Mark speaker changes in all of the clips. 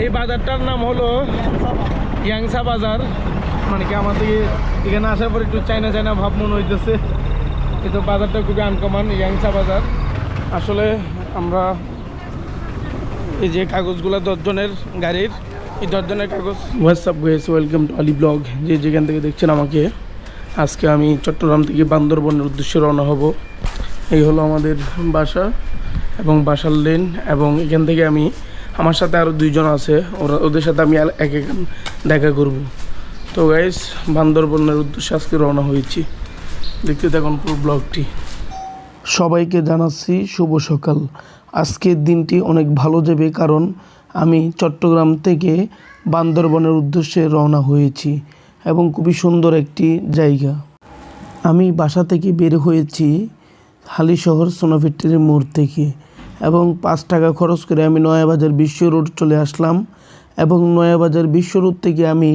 Speaker 1: এই বাজারটার নাম হলো ইয়াংসা বাজার। মানে কি আমাদের এখানে আসার পর একটু চাইনা চাইনা ভাব মনে হইতেছে। কিন্তু বাজারটা খুবই আনকমন ইয়াংসা বাজার। আসলে আমরা এই যে কাগজগুলো দশজনের গাড়ির, এই দশজনের কাগজ। WhatsApp guys welcome to Ali blog যে যেখান থেকে দেখছেন আমাকে, আজকে আমি চট্টগ্রাম থেকে বান্দরবনের উদ্দেশ্যে রওনা হব। এই হলো আমাদের বাসা এবং বাসার লেন এবং এখান থেকে আমি আমার সাথে আরও দুইজন আছে। ওরা, ওদের সাথে আমি এক এক দেখা করব। তো গাইস বান্দরবনের উদ্দেশ্যে আজকে রওনা হয়েছি। দেখতে থাকুন পুরো ব্লগটি। সবাইকে জানাচ্ছি শুভ সকাল। আজকের দিনটি অনেক ভালো যাবে কারণ আমি চট্টগ্রাম থেকে বান্দরবনের উদ্দেশ্যে রওনা হয়েছি এবং খুবই সুন্দর একটি জায়গা। আমি বাসা থেকে বের হয়েছি হালিশহর সোনাফিট্টির মোড় থেকে। এবং পাঁচ টাকা খরচ করে আমি নয়াবাজার বিশ্ব রোড চলে আসলাম এবং নয়াবাজার বিশ্ব রোড থেকে আমি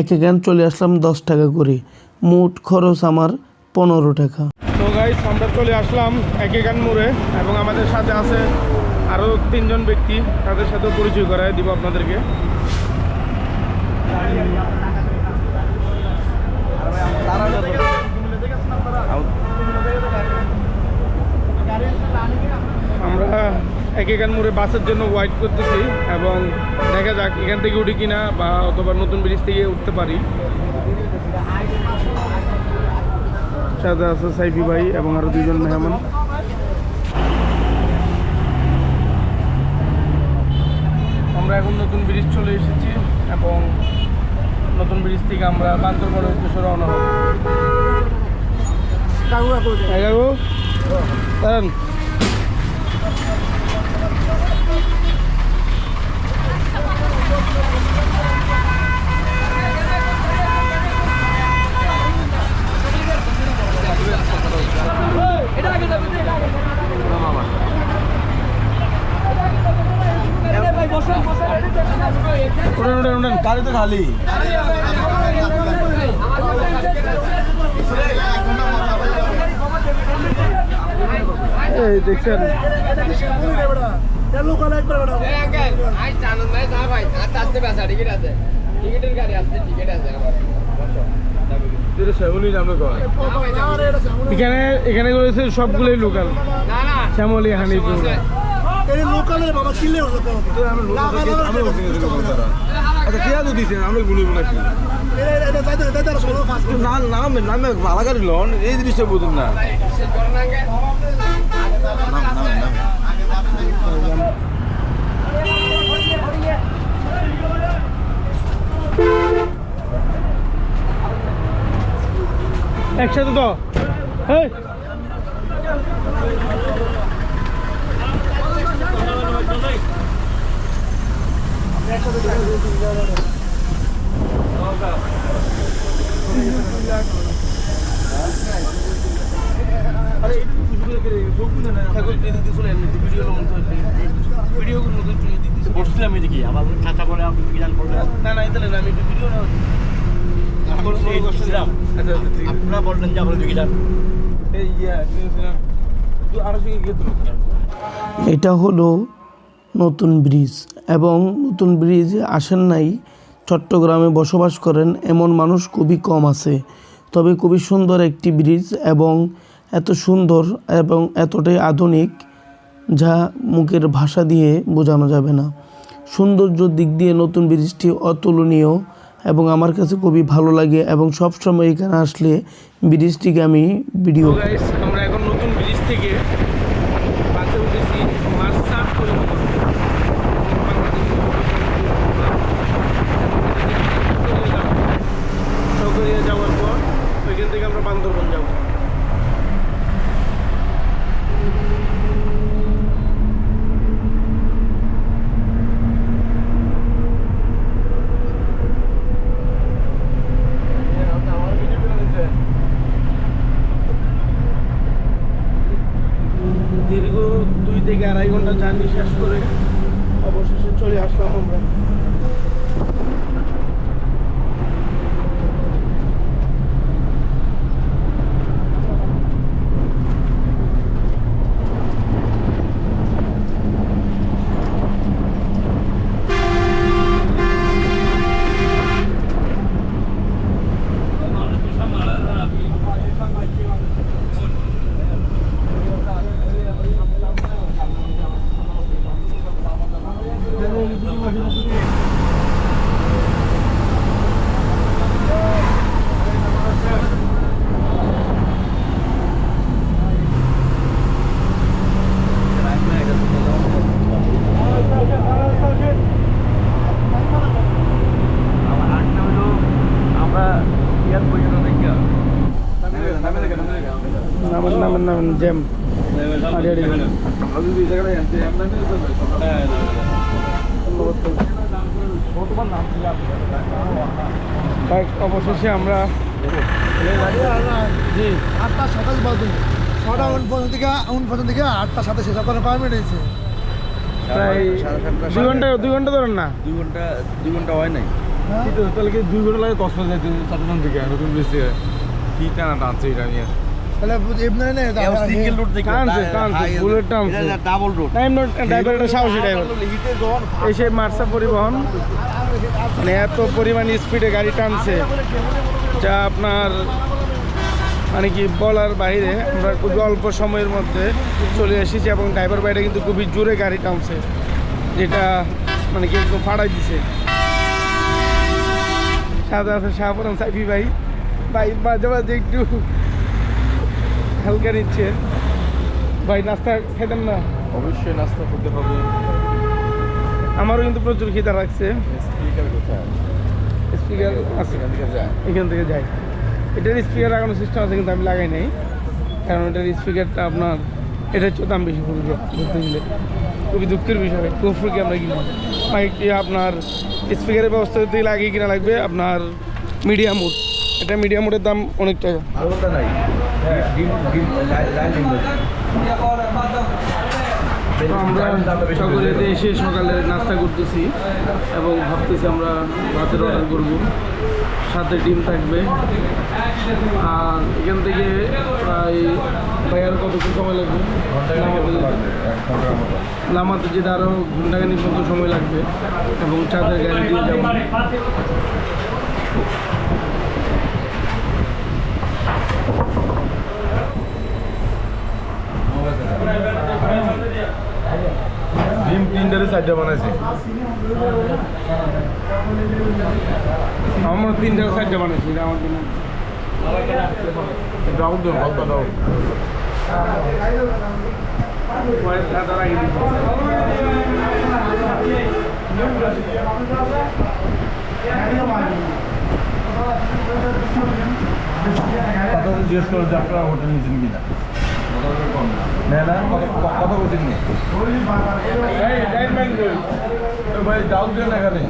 Speaker 1: এক একান চলে আসলাম দশ টাকা করে। মোট খরচ আমার পনেরো টাকা। তো গাইস আমরা চলে আসলাম এক একান মোড়ে এবং আমাদের সাথে আছে আরও তিনজন ব্যক্তি তাদের সাথে পরিচয় করায় দিব আপনাদেরকে। আমরা এক একান মোড়ে বাসের জন্য ওয়াইট করতেছি এবং দেখা যাক এখান থেকে উঠি কিনা বা অথবা নতুন ব্রিজ থেকে উঠতে পারি। সাথে আছে সাইফি ভাই এবং আরও দুইজন মেহমান। আমরা এখন নতুন ব্রিজ চলে এসেছি এবং নতুন ব্রিজ থেকে আমরা বান্দরবনের উদ্দেশ্যে রওনা হব। দাঁড়ান উঠেন উঠেন উঠেন
Speaker 2: গাড়ি তো খালি
Speaker 1: এই দেখছেন
Speaker 3: আজ আনন্দ নাই না ভাই আস্তে আস্তে বেসা টিকিট আছে। টিকিটের গাড়ি আসছে টিকিট আছে আমার।
Speaker 1: এখানে এখানে রয়েছে সবগুলোই লোকাল
Speaker 3: না না
Speaker 1: শ্যামলি হানিপুর
Speaker 2: আচ্ছা কে তো দিছেন আমরা গুলি নাকি না নাম নামে ভালো গাড়ি লন এই জিনিসটা বুঝুন না
Speaker 3: শেষ করো না আগে
Speaker 2: নাম নাম নাম
Speaker 1: একসাথে তো এই।
Speaker 4: বসছিলাম এদিকে আমার চাচা বলে আপনি কি জান করলেন
Speaker 1: না না এটা না আমি একটু ভিডিও না
Speaker 5: এটা হলো নতুন ব্রিজ এবং নতুন ব্রিজ আসেন নাই, চট্টগ্রামে বসবাস করেন এমন মানুষ খুবই কম আছে। তবে খুবই সুন্দর একটি ব্রিজ এবং এত সুন্দর এবং এতটাই আধুনিক যা মুখের ভাষা দিয়ে বোঝানো যাবে না। সৌন্দর্য দিক দিয়ে নতুন ব্রিজটি অতুলনীয়। এবং আমার কাছে খুবই ভালো লাগে এবং সবসময় এখানে আসলে ব্রিজটিকে আমি ভিডিও
Speaker 1: গাইস আমরা এখন নতুন ব্রিজ থেকে বাসে উঠেছি মার্সা পরিবহন চৌকরিয়া যাওয়ার পর ওইখান থেকে আমরা বান্দরবন যাব দীর্ঘ দুই থেকে আড়াই ঘণ্টা জার্নি শেষ করে অবশেষে চলে আসলাম আমরা জ্যাম আরে আরে
Speaker 2: আমরা যদি এই জায়গাটায় আনতে আমরা নিয়ে চলবে
Speaker 1: তাই অবশেষে আমরা জি।
Speaker 6: আটটা সকাল বাজে। ছটা উন পর্যন্ত থেকে উন পর্যন্ত থেকে আটটা সাথে শেষ করে পারমিট হয়েছে
Speaker 1: প্রায় দুই ঘণ্টা দুই ঘণ্টা ধরেন না?
Speaker 2: দুই ঘণ্টা দুই ঘণ্টা হয় নাই।
Speaker 6: হ্যাঁ?
Speaker 1: তাহলে কি দুই ঘণ্টা লাগে কষ্ট যাইতে চট্টগ্রাম থেকে নতুন ব্রিজ থেকে কি টানা টানছে এটা নিয়ে? একটা এসে মার্সা পরিবহন মানে এত পরিমাণ স্পিডে গাড়ি টানছে যা আপনার মানে কি বলার বাইরে আমরা খুবই অল্প সময়ের মধ্যে চলে এসেছি এবং ড্রাইভার বাইরে কিন্তু খুবই জোরে গাড়ি টানছে যেটা মানে কি একদম ফাড়াই দিছে। সাদা আছে শাহপুরান সাইফি ভাই। ভাই মাঝে মাঝে একটু হালকা নিচ্ছে ভাই নাস্তা খেতেন না?
Speaker 2: অবশ্যই নাস্তা করতে হবে।
Speaker 1: আমারও কিন্তু প্রচুর খিদা লাগছে।
Speaker 2: স্পিকার কোথায়?
Speaker 1: স্পিকার আছে।
Speaker 2: এখান থেকে
Speaker 1: যাই এটার স্পিকার লাগানোর সিস্টেম আছে কিন্তু আমি লাগাই নাই। কারণ এটার স্পিকারটা আপনার এটার হচ্ছে দাম বেশি পড়বে বলতে গেলে। খুবই দুঃখের বিষয়। কুফরকে আমরা কিনি মাইকটি আপনার স্পিকারের ব্যবস্থা গেলে আগে কিনা লাগবে আপনার মিডিয়াম মোড এটা মিডিয়াম মোডের দাম অনেক টাকা। তো আমরা সকলেতে এসে সকালে নাস্তা করতেছি এবং ভাবতেছি আমরা ভাতের অর্ডার করব। সাথে ডিম থাকবে। আর এখান থেকে প্রায় ভাইয়ার কতক্ষণ সময় লাগবে? লামাতে যেটা আরও ঘন্টাখানিক মতো সময় লাগবে এবং চাঁদের গাড়ি দিয়ে যাব।
Speaker 2: ডিম তিনটারে চারটা বানাইছে।
Speaker 1: আমার তিনটা সাইডটা বানাইছি আমার জন্য।
Speaker 2: জিজ্ঞেস করো যে আপনারা হোটেল নিয়েছেন কিনা। না? না কত কত বলছেন ভাই এখানে?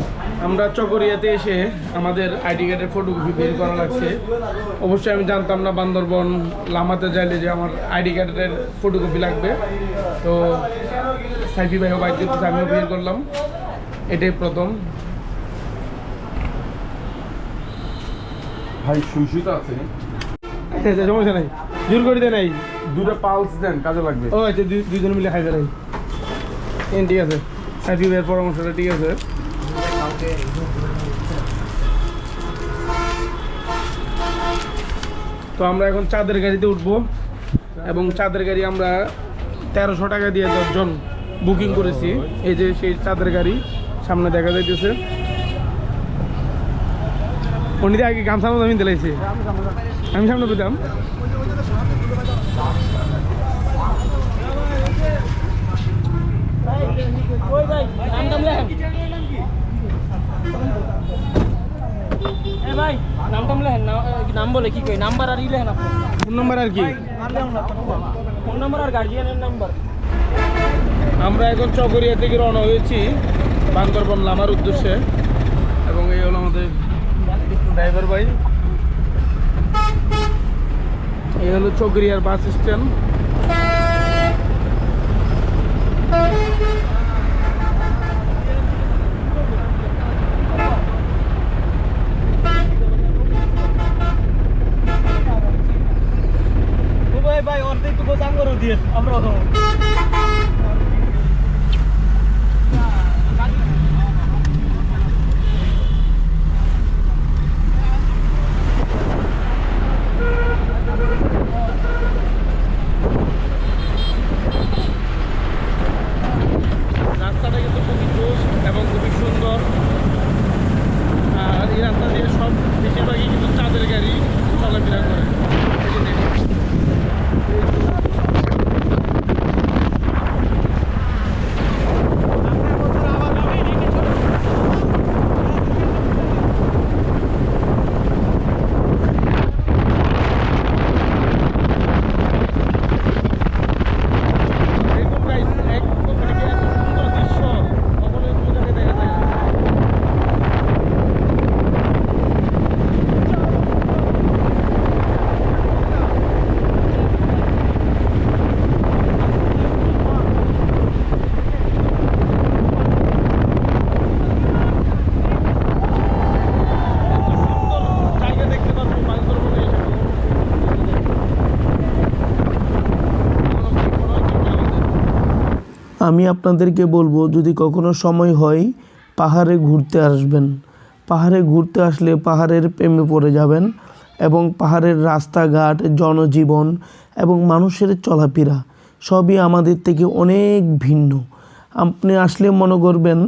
Speaker 1: আমরা চকরিয়াতে এসে আমাদের আইডি কার্ডের ফটোকপি বের করা লাগছে। অবশ্যই আমি জানতাম না বান্দরবন লামাতে যাইলে যে আমার আইডি কার্ডের ফটোকপি লাগবে। তো সাইফি ভাইও বাইক করতেছে আমিও বের করলাম। এটাই প্রথম।
Speaker 2: ভাই সুইসি তো আছে
Speaker 1: সমস্যা নাই। জোর করে দেয় নাই।
Speaker 2: দুটো পালস দেন, কাজে লাগবে।
Speaker 1: ও আচ্ছা দুই- দুইজন মিলে খাই ফেলাই ঠিক আছে। সাইফি পরামর্শটা ঠিক আছে। তো আমরা এখন চাঁদের গাড়িতে উঠবো এবং চাঁদের গাড়ি আমরা তেরোশো টাকা দিয়ে দশজন বুকিং করেছি। এই যে সেই চাঁদের গাড়ি সামনে দেখা যাইতেছে। উনি আগে গামছা মতো আমি দিলাইছে। আমি সামনে পেতাম
Speaker 7: ভাই নাম টাম লেখেন না- নাম বলে কি কই নাম্বার আর ইলেন আপনি
Speaker 1: ফোন নাম্বার আর কি?
Speaker 7: ফোন নাম্বার আর গার্জিয়ানের নাম্বার
Speaker 1: আমরা এখন চকরিয়া থেকে রওনা হয়েছি বান্দরবন লামার উদ্দেশ্যে। এবং এই হলো আমাদের ড্রাইভার ভাই। এই হলো চকরিয়ার বাস স্ট্যান্ড
Speaker 7: ভাই ভাই অর্ধেক তো গোসাং করে দিয়ে আমরা
Speaker 5: আমি আপনাদেরকে বলব, যদি কখনো সময় হয়, পাহাড়ে ঘুরতে আসবেন। পাহাড়ে ঘুরতে আসলে পাহাড়ের প্রেমে পড়ে যাবেন এবং পাহাড়ের রাস্তাঘাট, জনজীবন এবং মানুষের চলাফেরা সবই আমাদের থেকে অনেক ভিন্ন। আপনি আসলে মনে করবেন,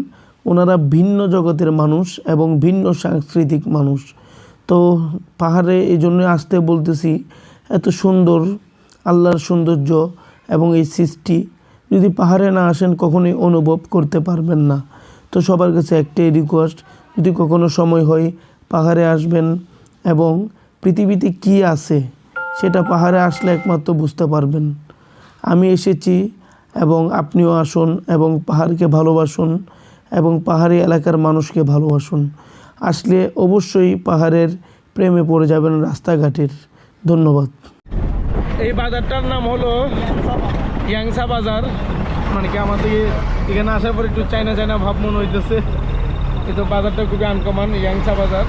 Speaker 5: ওনারা ভিন্ন জগতের মানুষ এবং ভিন্ন সাংস্কৃতিক মানুষ। তো পাহাড়ে এই জন্য আসতে বলতেছি, এত সুন্দর, আল্লাহর সৌন্দর্য এবং এই সৃষ্টি। যদি পাহাড়ে না আসেন, কখনোই অনুভব করতে পারবেন না। তো সবার কাছে একটাই রিকোয়েস্ট যদি কখনো সময় হয় পাহাড়ে আসবেন এবং পৃথিবীতে কি আছে সেটা পাহাড়ে আসলে একমাত্র বুঝতে পারবেন। আমি এসেছি এবং আপনিও আসুন এবং পাহাড়কে ভালোবাসুন এবং পাহাড়ি এলাকার মানুষকে ভালোবাসুন। আসলে অবশ্যই পাহাড়ের প্রেমে পড়ে যাবেন রাস্তাঘাটের। ধন্যবাদ।
Speaker 1: এই বাজারটার নাম হলো ইয়াংসা বাজার মানে কি আমাদের এখানে আসার পর একটু চাইনা চাইনা ভাব মনে হইতেছে। কিন্তু বাজারটা খুবই আনকমান, ইয়াংসা বাজার।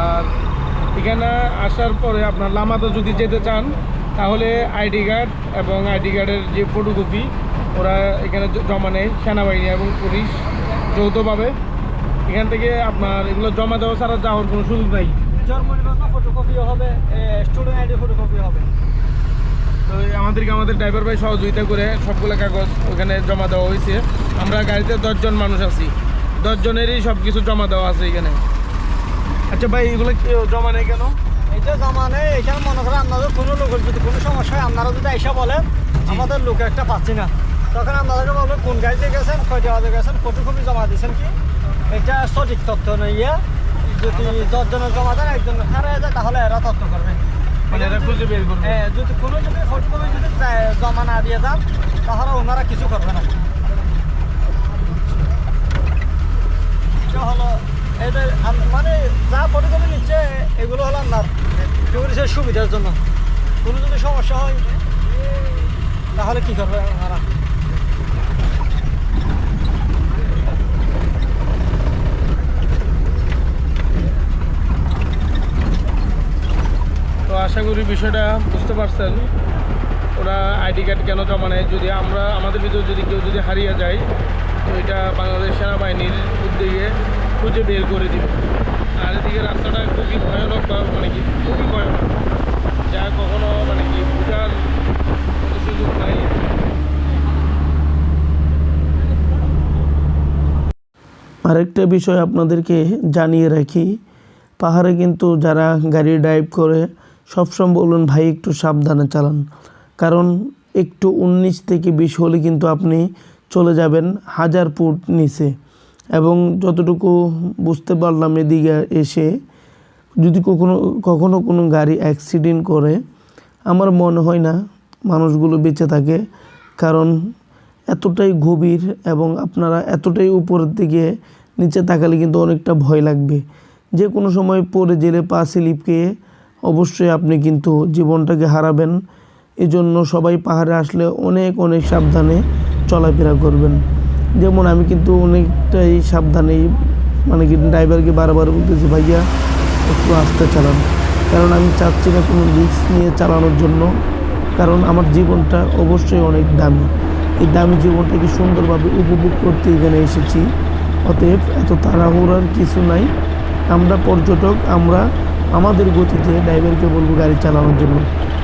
Speaker 1: আর এখানে আসার পরে আপনার লামাতে যদি যেতে চান, তাহলে আইডি কার্ড এবং আইডি কার্ডের যে ফটোকপি ওরা এখানে জমা নেয় সেনাবাহিনী এবং পুলিশ যৌথভাবে। এখান থেকে আপনার এগুলো জমা দেওয়া ছাড়া যাওয়ার কোনো সুযোগ নাই।
Speaker 7: জন্ম ফটোকপিও হবে স্টুডেন্ট আইডি ফটোকপি হবে।
Speaker 1: তো এই আমাদেরকে আমাদের ড্রাইভার ভাই সহযোগিতা করে সবগুলো কাগজ ওখানে জমা দেওয়া হয়েছে। আমরা গাড়িতে দশজন মানুষ আছি। দশজনেরই সব কিছু জমা দেওয়া আছে এখানে। আচ্ছা ভাই এগুলো কি জমা নেই কেন?
Speaker 7: এটা জমানে এখানে মনে করেন আপনাদের কোনো লোকের যদি কোনো সমস্যা হয় আপনারা যদি এসে বলেন আমাদের লোক একটা পাচ্ছি না। তখন আপনাদেরকে বলব কোন গাড়িতে গেছেন কয়টা বাজে গেছেন ফটোকপি জমা দিয়েছেন কি? এটা সঠিক তথ্য নইয়া যদি দশজনের জমা দেন একজন হারিয়ে যায় তাহলে এরা তথ্য করবে।
Speaker 1: মানে
Speaker 7: হ্যাঁ কোনো যদি ফটোকপি যদি জমা না দিয়ে যান তাহলে ওনারা কিছু করবে না। হলো এদের মানে যা ফটোকপি নিচ্ছে, এগুলো হলো আপনার টুরিস্টের সুবিধার জন্য। কোনো যদি সমস্যা হয়, তাহলে কি করবে ওনারা?
Speaker 1: আশা করি বিষয়টা বুঝতে পারছেন। ওরা আইডি কার্ড কেন জমা নেয় যদি আমরা, আমাদের ভিতরে যদি কেউ যদি হারিয়ে যায়, তো এটা বাংলাদেশ সেনাবাহিনীর উদ্যোগে খুঁজে বের করে দিবে। আর এদিকে রাস্তাটা খুবই ভয়ানক মানে কি, খুবই ভয়ানক। যা কখনো মানে কি বোঝার সুযোগ নাই।
Speaker 5: আরেকটা বিষয় আপনাদেরকে জানিয়ে রাখি, পাহাড়ে কিন্তু যারা গাড়ি ড্রাইভ করে সবসময় বলুন, ভাই, একটু সাবধানে চালান। কারণ একটু উনিশ থেকে বিশ হলে কিন্তু আপনি চলে যাবেন হাজার ফুট নিচে। এবং যতটুকু বুঝতে পারলাম এদিকে এসে, যদি কখনো কখনো কোনো গাড়ি অ্যাক্সিডেন্ট করে, আমার মনে হয় না মানুষগুলো বেঁচে থাকে। কারণ এতটাই গভীর এবং আপনারা এতটাই উপরের দিকে নিচে তাকালে কিন্তু অনেকটা ভয় লাগবে। যে কোনো সময় পড়ে জেলে পা স্লিপ খেয়ে অবশ্যই আপনি কিন্তু জীবনটাকে হারাবেন। এই জন্য সবাই পাহাড়ে আসলে অনেক অনেক সাবধানে চলাফেরা করবেন। যেমন আমি কিন্তু অনেকটাই সাবধানেই মানে কি ড্রাইভারকে বারবার বলতেছি, ভাইয়া, একটু আস্তে চালান। কারণ আমি চাচ্ছি না কোনো রিস্ক নিয়ে চালানোর জন্য। কারণ আমার জীবনটা অবশ্যই অনেক দামি। এই দামি জীবনটাকে সুন্দরভাবে উপভোগ করতে এখানে এসেছি। অতএব এত তাড়াহুড়ার কিছু নাই। আমরা পর্যটক, আমরা আমাদের গতিতে ড্রাইভারকে বলব গাড়ি চালানোর জন্য।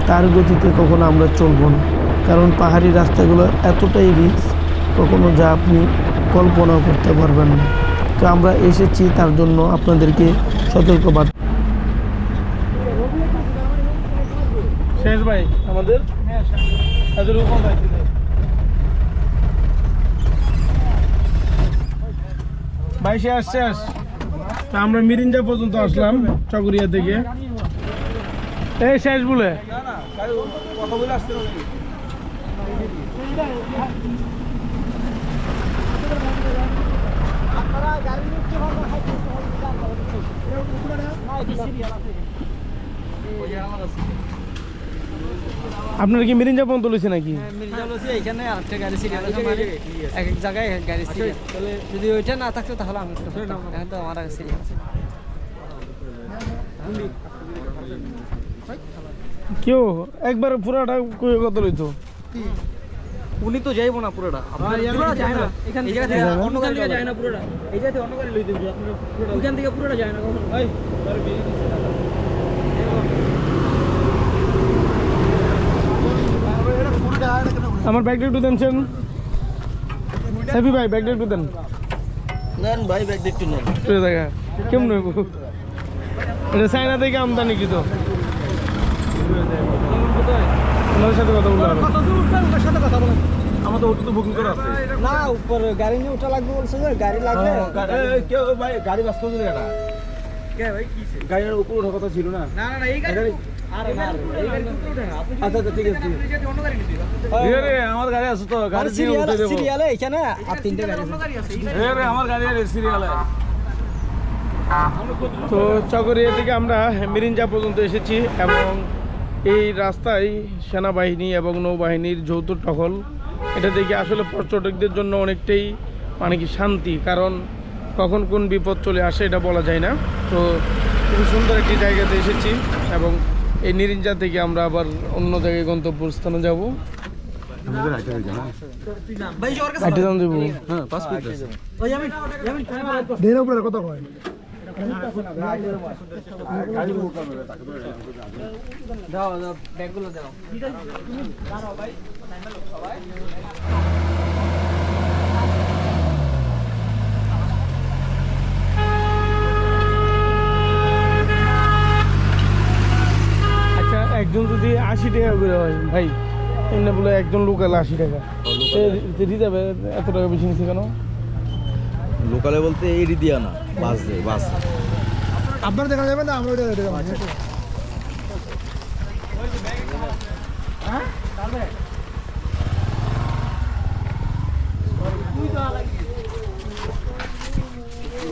Speaker 5: তার গতিতে কখনো আমরা চলবো না। কারণ পাহাড়ি রাস্তাগুলো এতটাই রিস্ক কখনো যা আপনি কল্পনাও করতে পারবেন না। তো আমরা এসেছি তার জন্য আপনাদেরকে সতর্ক বার্তা
Speaker 1: শেষ ভাই আমাদের? দায়িত্ব ভাই। শেষ শেষ তা আমরা মিরিঞ্জা পর্যন্ত আসলাম চকরিয়া থেকে। এই শেষ বলে। আপনার কি মিরিঞ্জা পর্যন্ত লইছে নাকি?
Speaker 7: এখানে আরেকটা গাড়ি সিরিয়াল এক এক জায়গায় এক এক গাড়ি সিরিয়াল যদি ওইটা না থাকতো তাহলে আমি এখন তো আমার সিরিয়াল
Speaker 1: কেউ একবার পুরাটা কই কত লইতো?
Speaker 7: উনি তো যাইবো না পুরোটা। পুরোটা যায় না। এখান থেকে অন্য গাড়ি যায় না পুরোটা এই জায়গা অন্য গাড়ি লই আপনারা পুরোটা থেকে পুরোটা যায় না কখনো।
Speaker 1: আমার ব্যাগটা একটু দেন দেনছেন হ্যাপি ভাই ব্যাগটা একটু দেন।
Speaker 7: নেন ভাই ব্যাগ দেখতে নেন।
Speaker 1: একটু দেখা কেমন হইব? এটা চায়না থেকে আমদানি কি তো সাথে কথা বলতে হবে।
Speaker 7: সাথে কথা বলেন।
Speaker 2: আমাদের ওটা তো বুকিং করা আছে।
Speaker 7: না উপর গাড়ি নিয়ে উঠা লাগবে বলছে যে গাড়ি লাগবে।
Speaker 2: কেউ ভাই গাড়ি ব্যস্ত হচ্ছে এটা গাড়ির উপর ওঠার কথা ছিল না।
Speaker 7: না না না এই গাড়ি
Speaker 2: আচ্ছা আচ্ছা আমার গাড়ি আছে তো গাড়ি
Speaker 7: সিরিয়ালে এখানে আর তিনটে গাড়ি আছে। গাড়ি আছে
Speaker 2: এ রে, আমার গাড়ি আছে সিরিয়ালে।
Speaker 1: তো চকরিয়া থেকে আমরা মিরিঞ্জা পর্যন্ত এসেছি এবং এই রাস্তায় সেনাবাহিনী এবং নৌবাহিনীর যৌথ টহল। এটা দেখে আসলে পর্যটকদের জন্য অনেকটাই মানে কি শান্তি কারণ কখন কোন বিপদ চলে আসে এটা বলা যায় না। তো খুবই সুন্দর একটি জায়গাতে এসেছি এবং এই নিরিঞ্জা থেকে আমরা আবার অন্য জায়গায় যাব।
Speaker 7: ভাই
Speaker 2: হ্যাঁ
Speaker 7: আমি আমি
Speaker 6: দেড় কথা কয়।
Speaker 7: দাও দাও ব্যাগগুলো দাও।
Speaker 1: আচ্ছা টাকা করে হয়। ভাই এমনি বলে একজন লোকাল আশি টাকা। রিজার্ভে এত টাকা বেশি নিচ্ছে কেন?
Speaker 2: লোকালে বলতে এই দিয়া না বাস দেয় বাস।
Speaker 6: আপনারা দেখা যাবে না আমরা ওইটা দেখা যাবে